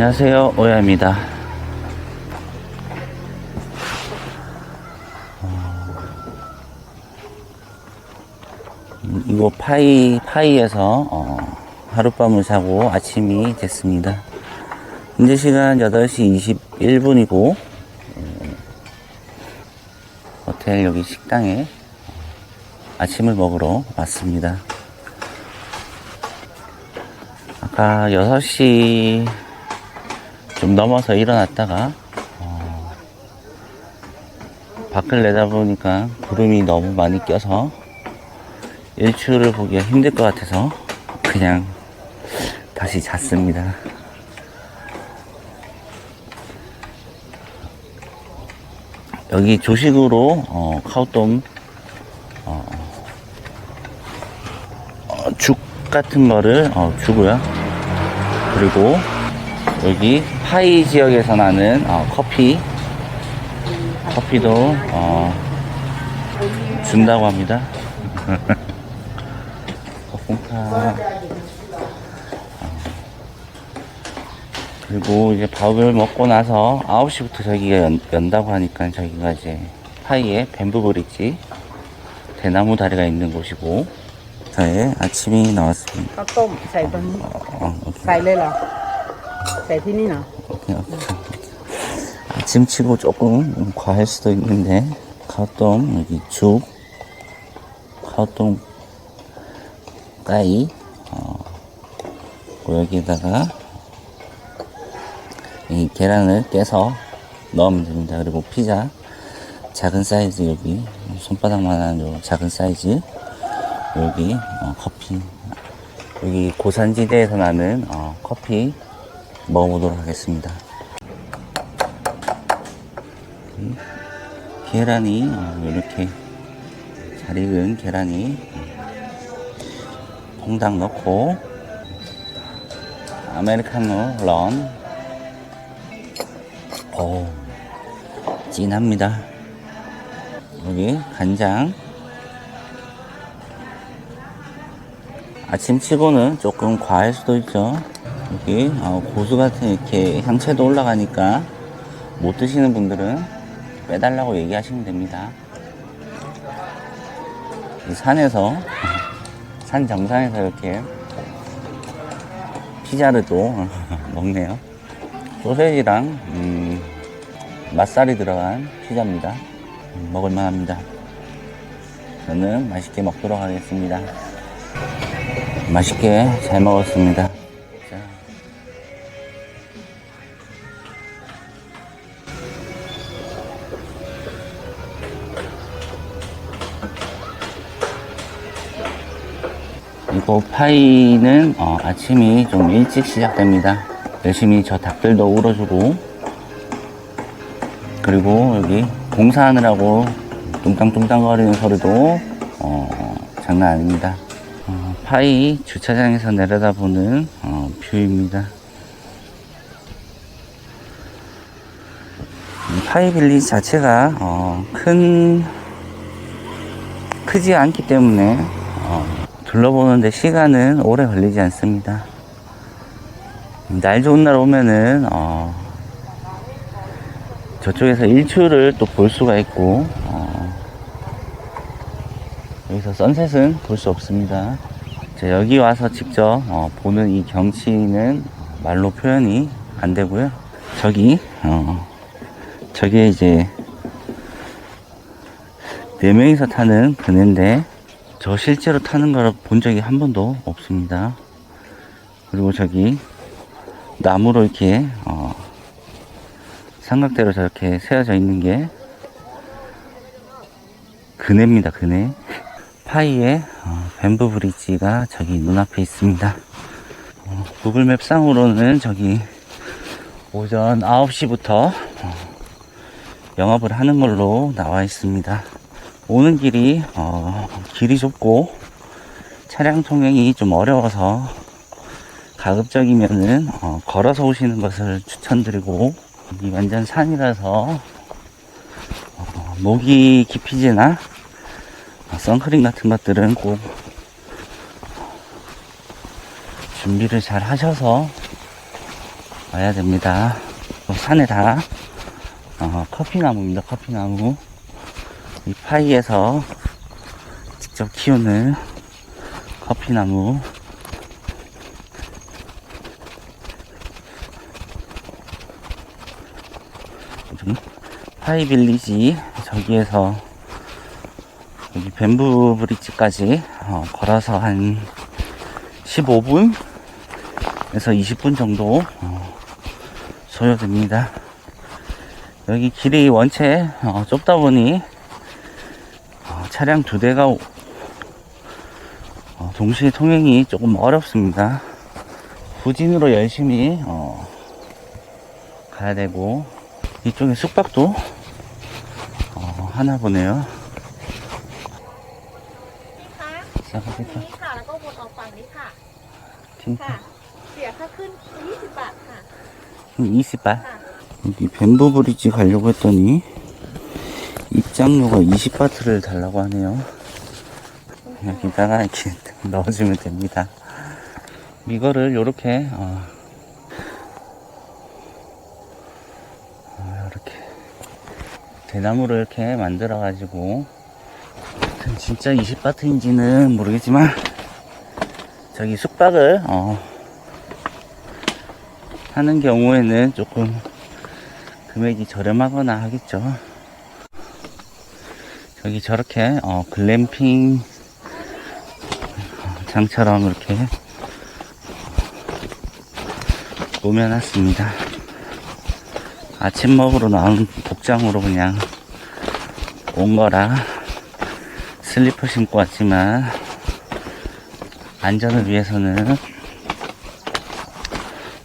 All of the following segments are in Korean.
안녕하세요. 오야입니다. 음, 이거 파이 파이에서 어, 하룻밤을 자고 아침이 됐습니다. 현재 시간 8시 21분이고 음, 호텔 여기 식당에 아침을 먹으러 왔습니다. 아까 6시 좀 넘어서 일어났다가 어, 밖을 내다보니까 구름이 너무 많이 껴서 일출을 보기가 힘들 것 같아서 그냥 다시 잤습니다. 여기 조식으로 어, 카우똠 어, 어, 죽 같은 거를 어, 주고요. 그리고 여기 파이 지역에서 나는 어, 커피 커피도 어, 준다고 합니다. 거품파 그리고 이제 밥을 먹고 나서 9시부터 저기가 연, 연다고 하니까 저기가 이제 파이에 뱀부 브릿지 대나무 다리가 있는 곳이고 저의 아침이 나왔습니다. ข้าวต้มใส่ตรงนี้ 어, 오케이. ใส่เลยเหรอ ใส่ที่นี่เนาะ 오케이, 오케이. 아침치고 조금 과할 수도 있는데 카오똥 여기 죽 카오똥 까이 어, 여기다가 이 계란을 깨서 넣으면 됩니다. 그리고 피자 작은 사이즈 여기 손바닥만한 요 작은 사이즈 여기 어, 커피. 여기 고산지대에서 나는 어, 커피 먹어보도록 하겠습니다. 이 계란이 어, 이렇게 잘 익은 계란이 어, 콩당 넣고 아메리카노 런 오, 진합니다. 여기 간장 아침치고는 조금 과할 수도 있죠. 여기 어, 고수 같은 이렇게 향채도 올라가니까 못 드시는 분들은 빼달라고 얘기하시면 됩니다. 이 산에서 산 정상에서 이렇게 피자를 또 먹네요. 소세지랑 음, 맛살이 들어간 피자입니다. 음, 먹을만합니다. 저는 맛있게 먹도록 하겠습니다. 맛있게 잘 먹었습니다. 자. 이거 파이는 어, 아침이 좀 일찍 시작됩니다. 열심히 저 닭들도 울어주고 그리고 여기 공사하느라고 뚱땅뚱땅거리는 소리도 어, 장난 아닙니다. 어, 파이 주차장에서 내려다보는 어, 뷰입니다. 이 파이 빌리지 자체가 어, 큰 크지 않기 때문에 어, 둘러보는데 시간은 오래 걸리지 않습니다. 날 좋은 날 오면은 어, 저쪽에서 일출을 또 볼 수가 있고 어, 여기서 선셋은 볼 수 없습니다. 자, 여기 와서 직접 어, 보는 이 경치는 말로 표현이 안 되고요. 저기 어, 저게 이제 네 명이서 타는 그네인데 저 실제로 타는 걸본 적이 한 번도 없습니다. 그리고 저기 나무로 이렇게 어, 삼각대로 저렇게 세워져 있는 게 그네입니다. 그네. 파이의 어, 뱀부 브릿지가 저기 눈앞에 있습니다. 어, 구글맵 상으로는 저기 오전 9시부터 어, 영업을 하는 걸로 나와 있습니다. 오는 길이 어, 길이 좁고 차량 통행이 좀 어려워서 가급적이면은 어, 걸어서 오시는 것을 추천드리고 이 완전 산이라서 어, 모기 기피제나 어, 선크림 같은 것들은 꼭 준비를 잘 하셔서 와야 됩니다. 또 산에 다 어, 커피나무입니다. 커피나무. 이 파이에서 직접 키우는 커피나무. 파이 빌리지 저기에서 여기 뱀부 브릿지까지 어, 걸어서 한 15분에서 20분 정도 어, 소요됩니다. 여기 길이 원체 어, 좁다 보니 어, 차량 두 대가 어, 동시에 통행이 조금 어렵습니다. 부진으로 열심히 어, 가야 되고 이쪽에 숙박도 어, 하나 보네요. 팅카, 팅카. 20바. 이 벤보브리지 가려고 했더니 입장료가 20바트를 달라고 하네요. 여기다가 이렇게 넣어주면 됩니다. 이거를 요렇게 어, 어, 이렇게 대나무를 이렇게 만들어 가지고 진짜 20바트인지는 모르겠지만 저기 숙박을 어, 하는 경우에는 조금 금액이 저렴하거나 하겠죠. 저기 저렇게 어, 글램핑 장처럼 이렇게 꾸며놨습니다. 아침 먹으러 나온 복장으로 그냥 온 거라 슬리퍼 신고 왔지만 안전을 위해서는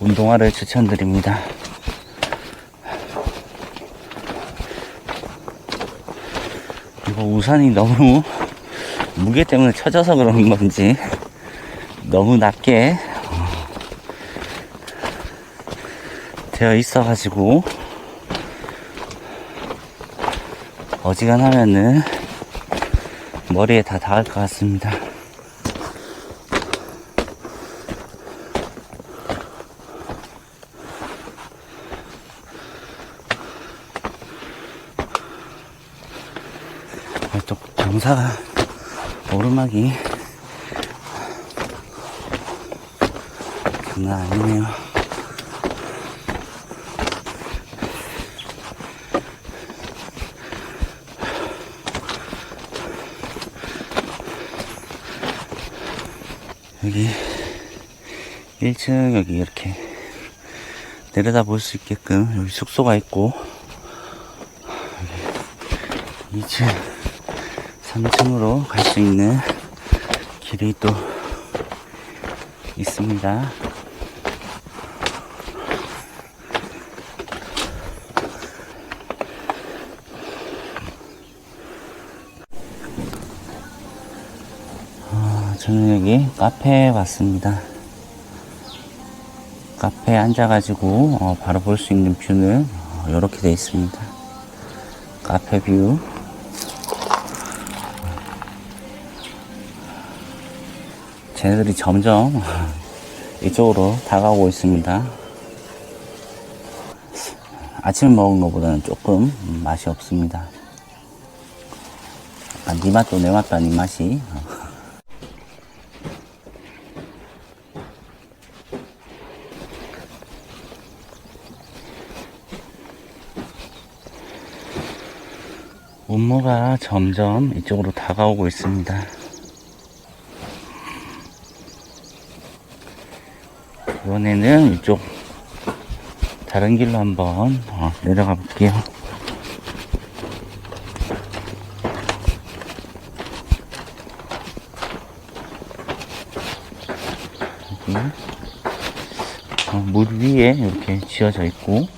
운동화를 추천드립니다. 이거 우산이 너무 무게 때문에 처져서 그런 건지 너무 낮게 어, 되어 있어 가지고 어지간하면은 머리에 다 닿을 것 같습니다. 또 경사가 오르막이 장난 아니네요. 여기 1층 여기 이렇게 내려다 볼 수 있게끔 여기 숙소가 있고 2층, 3층으로 갈 수 있는 길이 또 있습니다. 아, 저는 여기 카페에 왔습니다. 카페에 앉아가지고 어, 바로 볼 수 있는 뷰는 어, 이렇게 되어 있습니다. 카페 뷰. 쟤네들이 점점 이쪽으로 다가오고 있습니다. 아침 먹은 것보다는 조금 맛이 없습니다. 약간 네 맛도 내 맛도 아닌 맛이. 운모가 점점 이쪽으로 다가오고 있습니다. 이번에는 이쪽 다른 길로 한번 어, 내려가 볼게요. 어, 물 위에 이렇게 지어져 있고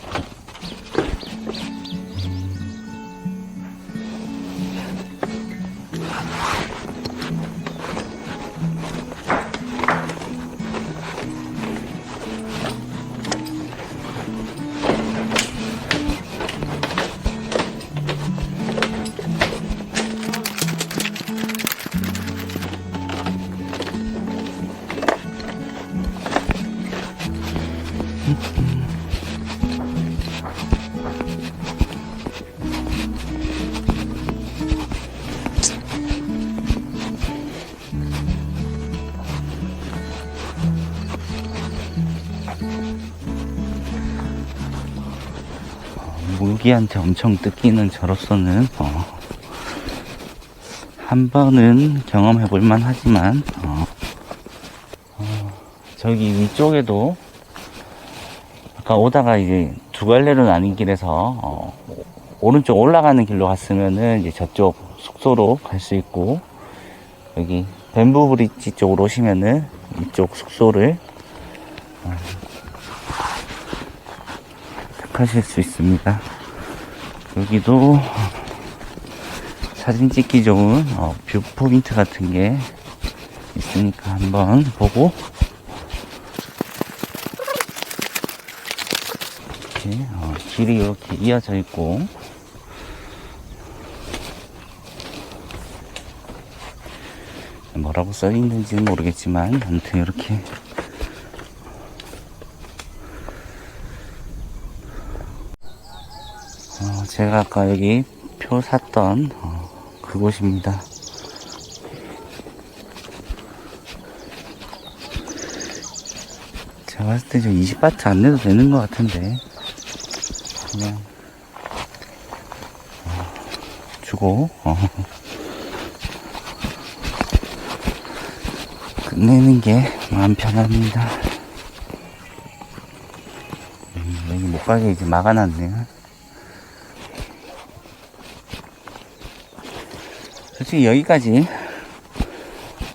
무기한테 엄청 뜯기는 저로서는 어, 한 번은 경험해 볼만 하지만 어, 어, 저기 위쪽에도 아까 오다가 이제 두 갈래로 나뉜 길에서 어, 오른쪽 올라가는 길로 갔으면은 이제 저쪽 숙소로 갈 수 있고 여기 뱀부 브릿지 쪽으로 오시면은 이쪽 숙소를 어, 택하실 수 있습니다. 여기도 사진 찍기 좋은 어, 뷰 포인트 같은 게 있으니까 한번 보고. 이렇게 어, 길이 이렇게 이어져 있고. 뭐라고 써 있는지는 모르겠지만 아무튼 이렇게 제가 아까 여기 표 샀던 어, 그곳입니다. 제가 봤을 때 지금 20바트 안 내도 되는 것 같은데 그냥 어, 주고 어, 끝내는 게 마음 편합니다. 음, 여기 못 가게 이제 막아놨네요. 솔직히 여기까지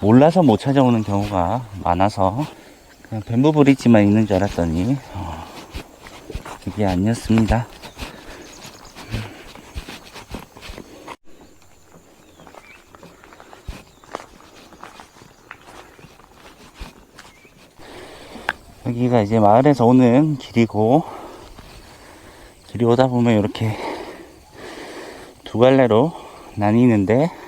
몰라서 못 찾아오는 경우가 많아서 그냥 뱀부 브릿지만 있는 줄 알았더니 어, 그게 아니었습니다. 여기가 이제 마을에서 오는 길이고 길이 오다 보면 이렇게 두 갈래로 나뉘는데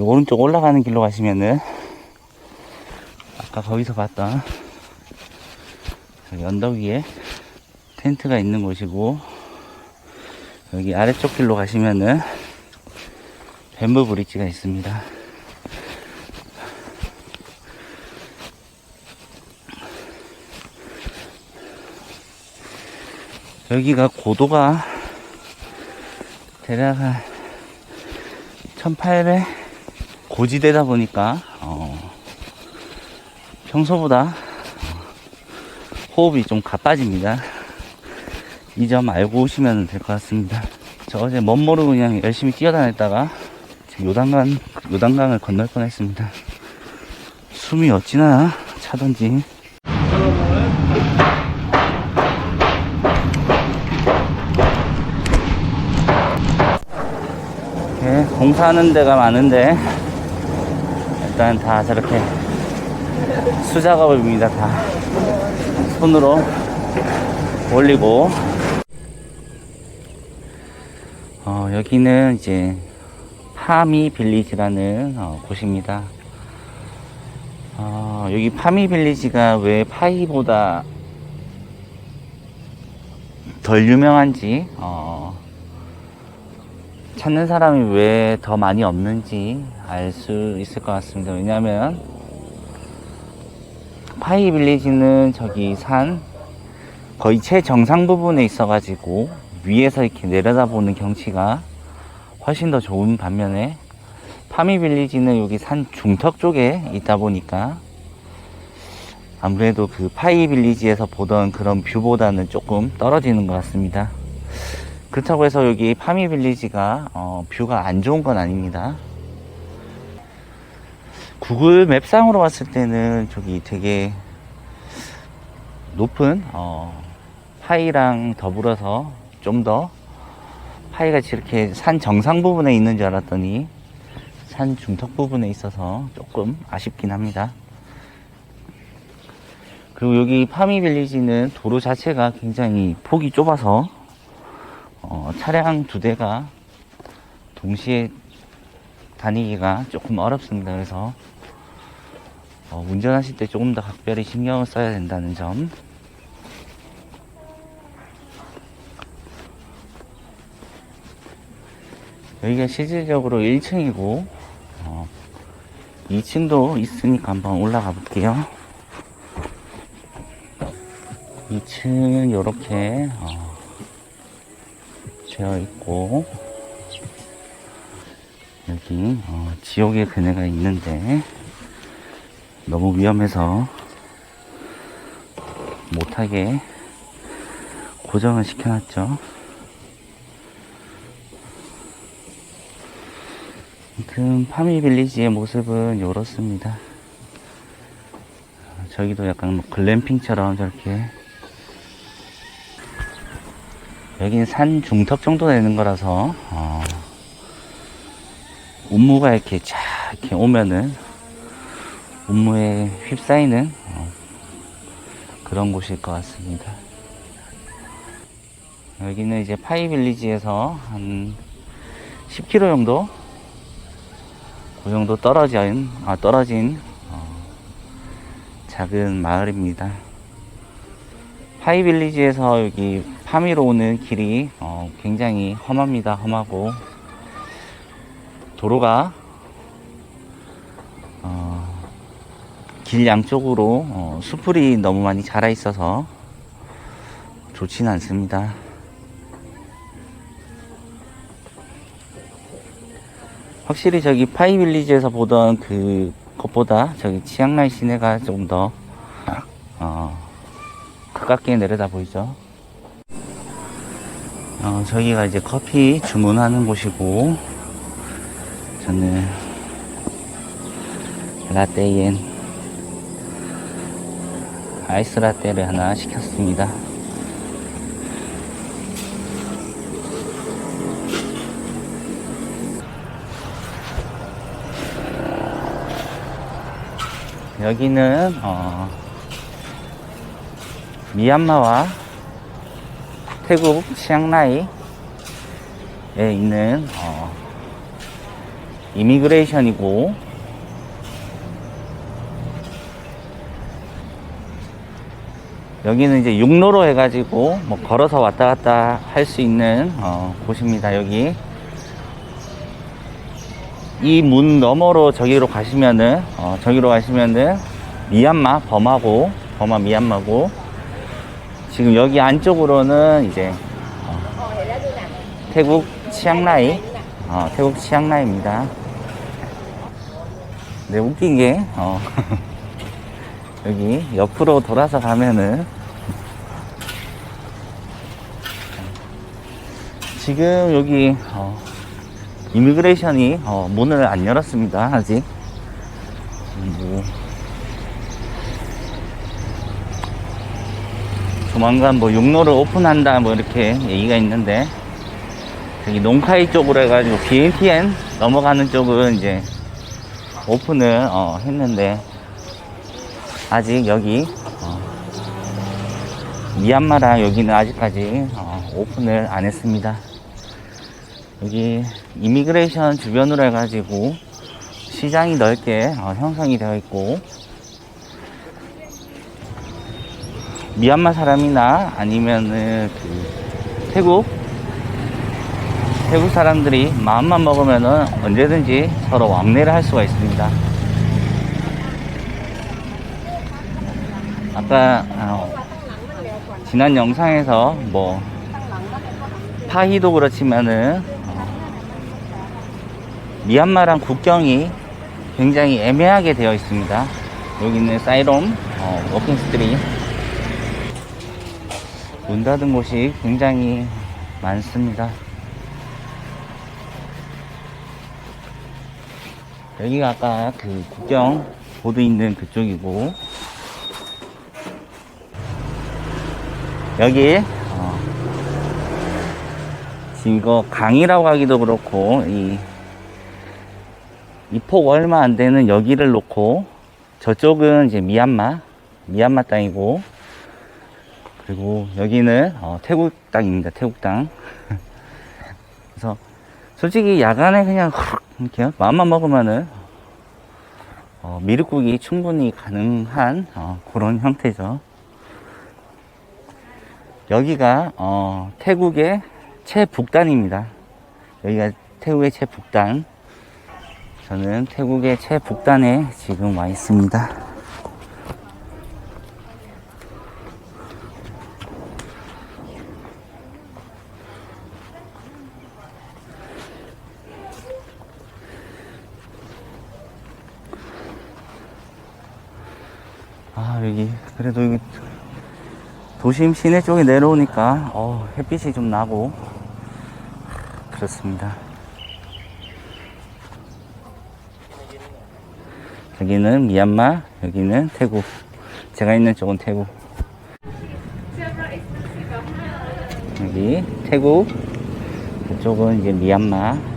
오른쪽 올라가는 길로 가시면은 아까 거기서 봤던 언덕 위에 텐트가 있는 곳이고 여기 아래쪽 길로 가시면은 뱀부 브릿지가 있습니다. 여기가 고도가 대략 한 1800 고지대다 보니까 어, 평소보다 호흡이 좀 가빠집니다. 이 점 알고 오시면 될 것 같습니다. 저 어제 멋 모르고 그냥 열심히 뛰어다녔다가 요단강, 요단강을 건널 뻔 했습니다. 숨이 어찌나 차던지. 이렇게 공사하는 데가 많은데 일단 다 저렇게 수작업입니다 다. 손으로 올리고. 어, 여기는 이제 파미 빌리지라는 어, 곳입니다. 어, 여기 파미 빌리지가 왜 파이보다 덜 유명한지 어, 찾는 사람이 왜 더 많이 없는지 알 수 있을 것 같습니다. 왜냐하면 파이 빌리지는 저기 산 거의 최정상 부분에 있어가지고 위에서 이렇게 내려다보는 경치가 훨씬 더 좋은 반면에 파미 빌리지는 여기 산 중턱 쪽에 있다 보니까 아무래도 그 파이 빌리지에서 보던 그런 뷰보다는 조금 떨어지는 것 같습니다. 그렇다고 해서 여기 파미 빌리지가 어, 뷰가 안 좋은 건 아닙니다. 구글 맵상으로 봤을 때는 저기 되게 높은 어, 파이랑 더불어서 좀 더 파이가 이렇게 산 정상 부분에 있는 줄 알았더니 산 중턱 부분에 있어서 조금 아쉽긴 합니다. 그리고 여기 파미 빌리지는 도로 자체가 굉장히 폭이 좁아서 어, 차량 두 대가 동시에 다니기가 조금 어렵습니다. 그래서 어, 운전하실 때 조금 더 각별히 신경을 써야 된다는 점. 여기가 실질적으로 1층이고 어, 2층도 있으니까 한번 올라가 볼게요. 2층은 이렇게 어, 되어 있고 여기 어, 지옥의 그네가 있는데 너무 위험해서 못하게 고정을 시켜놨죠. 아무튼 파미빌리지의 모습은 이렇습니다. 저기도 약간 뭐 글램핑처럼 저렇게 여기는 산 중턱 정도 되는 거라서 어, 운무가 이렇게 쫙 이렇게 오면은 운무에 휩싸이는 어, 그런 곳일 것 같습니다. 여기는 이제 파이빌리지에서 한 10km 정도 그 정도 떨어진 아 떨어진 어, 작은 마을입니다. 파이빌리지에서 여기 파미로 오는 길이 어, 굉장히 험합니다. 험하고 도로가 어, 길 양쪽으로 어, 수풀이 너무 많이 자라 있어서 좋지는 않습니다. 확실히 저기 파이빌리지에서 보던 그 것보다 저기 치앙라이 시내가 조금 더 어, 가깝게 내려다 보이죠. 어, 저기가 이제 커피 주문하는 곳이고 저는 라떼엔 아이스 라떼를 하나 시켰습니다. 여기는 어, 미얀마와 태국 치앙라이에 있는 어, 이미그레이션이고 여기는 이제 육로로 해가지고 뭐 걸어서 왔다 갔다 할 수 있는 어, 곳입니다. 여기 이 문 너머로 저기로 가시면은 어, 저기로 가시면은 미얀마 범하고 범하 미얀마고 지금 여기 안쪽으로는 이제 어, 태국 치앙라이 어, 태국 치앙라이입니다. 네 웃긴 게 어, 여기 옆으로 돌아서 가면은 지금 여기 어, 이미그레이션이 어, 문을 안 열었습니다 아직 뭐, 조만간 뭐 육로를 오픈한다 뭐 이렇게 얘기가 있는데 여기 농카이 쪽으로 해가지고 BNTN 넘어가는 쪽은 이제 오픈을 어, 했는데 아직 여기 어, 미얀마랑 여기는 아직까지 어, 오픈을 안 했습니다. 여기 이미그레이션 주변으로 해가지고 시장이 넓게 어, 형성이 되어 있고 미얀마 사람이나 아니면은 그 태국 태국 사람들이 마음만 먹으면은 언제든지 서로 왕래를 할 수가 있습니다. 아까 어, 지난 영상에서 뭐 파히도 그렇지만은 어, 미얀마랑 국경이 굉장히 애매하게 되어 있습니다. 여기는 사이롬 어, 워킹 스트리트 문 닫은 곳이 굉장히 많습니다. 여기가 아까 그 국경 보드 있는 그쪽이고 여기 어, 지금 이거 강이라고 하기도 그렇고 이 이폭 얼마 안 되는 여기를 놓고 저쪽은 이제 미얀마 미얀마 땅이고 그리고 여기는 어, 태국 땅입니다 태국 땅 그래서 솔직히 야간에 그냥 훅 이렇게 마음만 먹으면은 어, 미륵국이 충분히 가능한 어, 그런 형태죠. 여기가 어, 태국의 최북단입니다. 여기가 태국의 최북단. 저는 태국의 최북단에 지금 와 있습니다. 여기 그래도 여기 도심 시내 쪽에 내려오니까 어, 햇빛이 좀 나고 그렇습니다. 여기는 미얀마, 여기는 태국. 제가 있는 쪽은 태국. 여기 태국, 이쪽은 이제 미얀마.